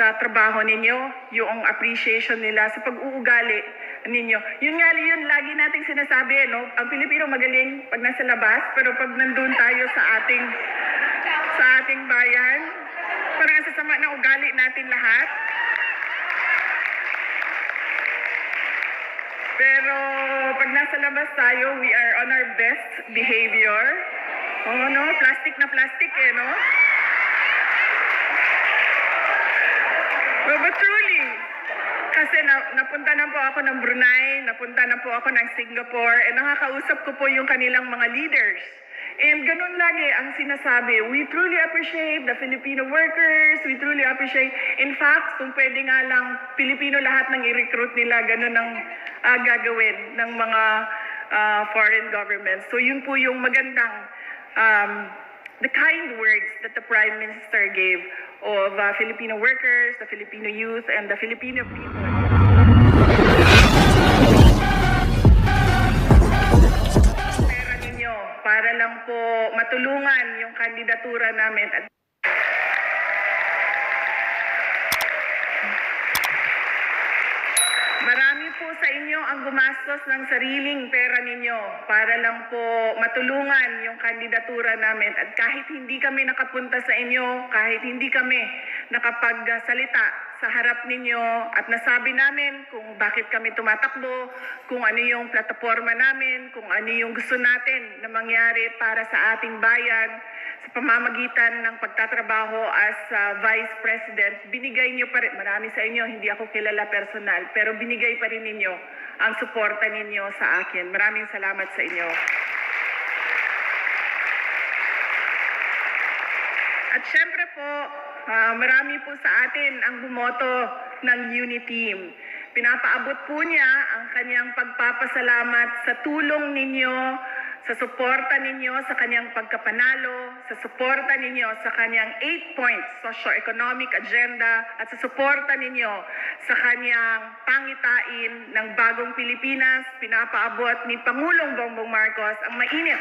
sa trabaho ninyo, yung appreciation nila sa pag-uugali ninyo. Yun nga yun lagi nating sinasabi, no? Ang Pilipino magaling pag nasa labas, pero pag nandun tayo sa ating sa ating bayan, parang ang sasama ng ugali natin lahat. Pero pag nasa labas tayo, we are on our best behavior. Oo, no? Plastic na plastic eh, no? But, but truly, kasi na, napunta na po ako ng Brunei, napunta na po ako ng Singapore, and nakakausap ko po yung kanilang mga leaders. And ganun lagi ang sinasabi, we truly appreciate the Filipino workers, we truly appreciate, in fact, kung pwede nga lang Pilipino lahat ng i-recruit nila, ganun ang ah, gagawin ng mga ah, foreign governments. So yun po yung magandang um, the kind words that the Prime Minister gave of uh, Filipino workers, the Filipino youth, and the Filipino people. Pera ninyo para lang po matulungan yung kandidatura namin at Marami po sa inyo ang gumastos ng sariling pera ninyo para lang po matulungan yung kandidatura namin. At kahit hindi kami nakapunta sa inyo, kahit hindi kami nakapagsalita sa harap ninyo at nasabi namin kung bakit kami tumatakbo, kung ano yung plataforma namin, kung ano yung gusto natin na mangyari para sa ating bayan, sa pamamagitan ng pagtatrabaho as uh, Vice President, binigay niyo pa rin, marami sa inyo, hindi ako kilala personal, pero binigay pa rin ninyo ang suporta ninyo sa akin. Maraming salamat sa inyo. At syempre po, ah, marami po sa atin ang bumoto ng Uniteam. Pinapaabot po niya ang kanyang pagpapasalamat sa tulong ninyo, sa suporta ninyo sa kanyang pagkapanalo, sa suporta ninyo sa kanyang 8-point socio-economic agenda, at sa suporta ninyo sa kanyang pangitain ng bagong Pilipinas, pinapaabot ni Pangulong Bongbong Marcos ang mainit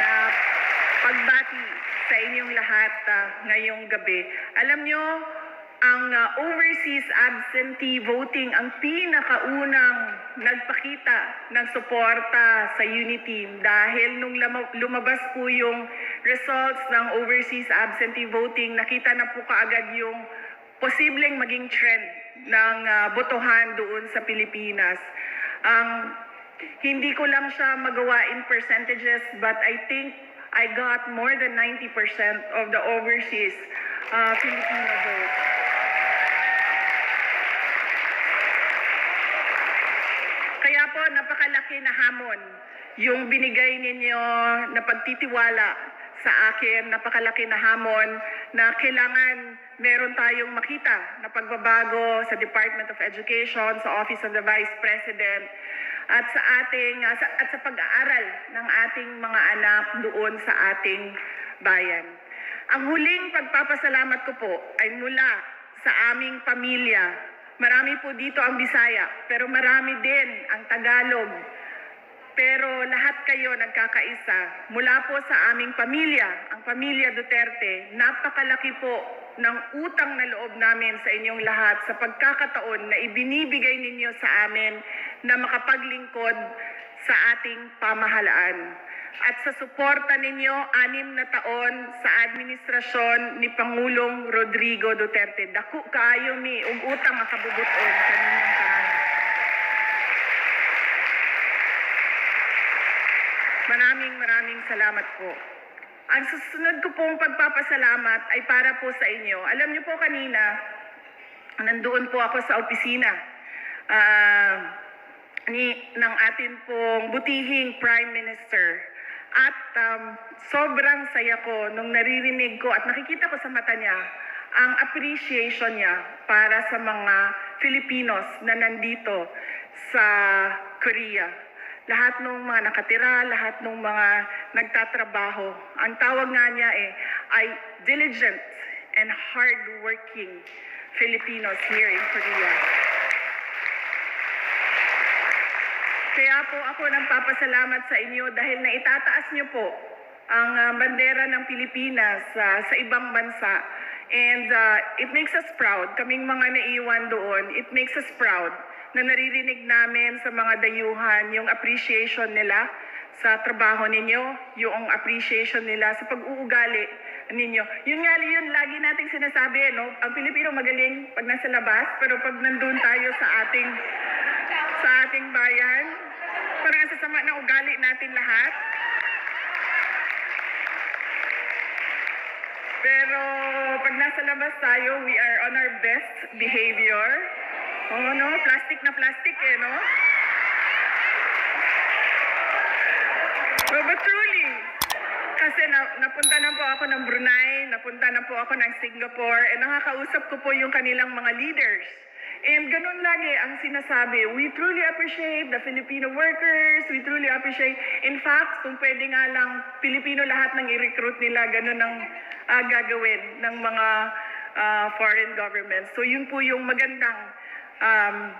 na pagbati sa lahat ah, ngayong gabi. Alam nyo, ang ah, overseas absentee voting ang pinakaunang nagpakita ng suporta sa Unity dahil nung lumabas po yung results ng overseas absentee voting, nakita na po kaagad yung posibleng maging trend ng ah, botohan doon sa Pilipinas. Ang hindi ko lang siya magawa in percentages, but I think I got more than 90% of the overseas uh, Filipino vote. Kaya po, napakalaki na hamon yung binigay ninyo na pagtitiwala sa akin, napakalaki na hamon na kailangan meron tayong makita na pagbabago sa Department of Education, sa Office of the Vice President, at sa ating uh, sa- at sa pag-aaral ng ating mga anak doon sa ating bayan. Ang huling pagpapasalamat ko po ay mula sa aming pamilya. Marami po dito ang Bisaya, pero marami din ang Tagalog. Pero lahat kayo nagkakaisa. Mula po sa aming pamilya, ang pamilya Duterte, napakalaki po ng utang na loob namin sa inyong lahat sa pagkakataon na ibinibigay ninyo sa amin na makapaglingkod sa ating pamahalaan. At sa suporta ninyo, anim na taon sa administrasyon ni Pangulong Rodrigo Duterte. Daku kaayo mi, ug utang makabubuton kaninyong tanan. Maraming maraming salamat po. Ang susunod ko pong pagpapasalamat ay para po sa inyo. Alam niyo po kanina, nandoon po ako sa opisina ah, ni, ng atin pong butihing Prime Minister. At um, sobrang saya ko nung naririnig ko at nakikita ko sa mata niya ang appreciation niya para sa mga Filipinos na nandito sa Korea lahat ng mga nakatira, lahat ng mga nagtatrabaho. Ang tawag nga niya eh, ay diligent and hardworking Filipinos here in Korea. Kaya po ako nang papasalamat sa inyo dahil naitataas niyo po ang ah, bandera ng Pilipinas ah, sa ibang bansa. And ah, it makes us proud, kaming mga naiwan doon, it makes us proud na naririnig namin sa mga dayuhan yung appreciation nila sa trabaho ninyo, yung appreciation nila sa pag-uugali ninyo. Yun nga yun, lagi nating sinasabi, no? ang Pilipino magaling pag nasa labas, pero pag nandun tayo sa ating sa ating bayan, parang ang sasama ng ugali natin lahat. Pero pag nasa labas tayo, we are on our best behavior. Oh, no? Plastic na plastic eh, no? But, but truly, kasi na, napunta na po ako ng Brunei, napunta na po ako ng Singapore, and nakakausap ko po yung kanilang mga leaders. And ganun lagi ang sinasabi, we truly appreciate the Filipino workers, we truly appreciate, in fact, kung pwede nga lang Pilipino lahat ng i-recruit nila, ganun ang ah, gagawin ng mga ah, foreign governments. So yun po yung magandang um,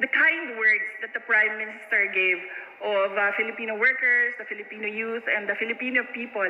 the kind words that the Prime Minister gave of uh, Filipino workers, the Filipino youth, and the Filipino people.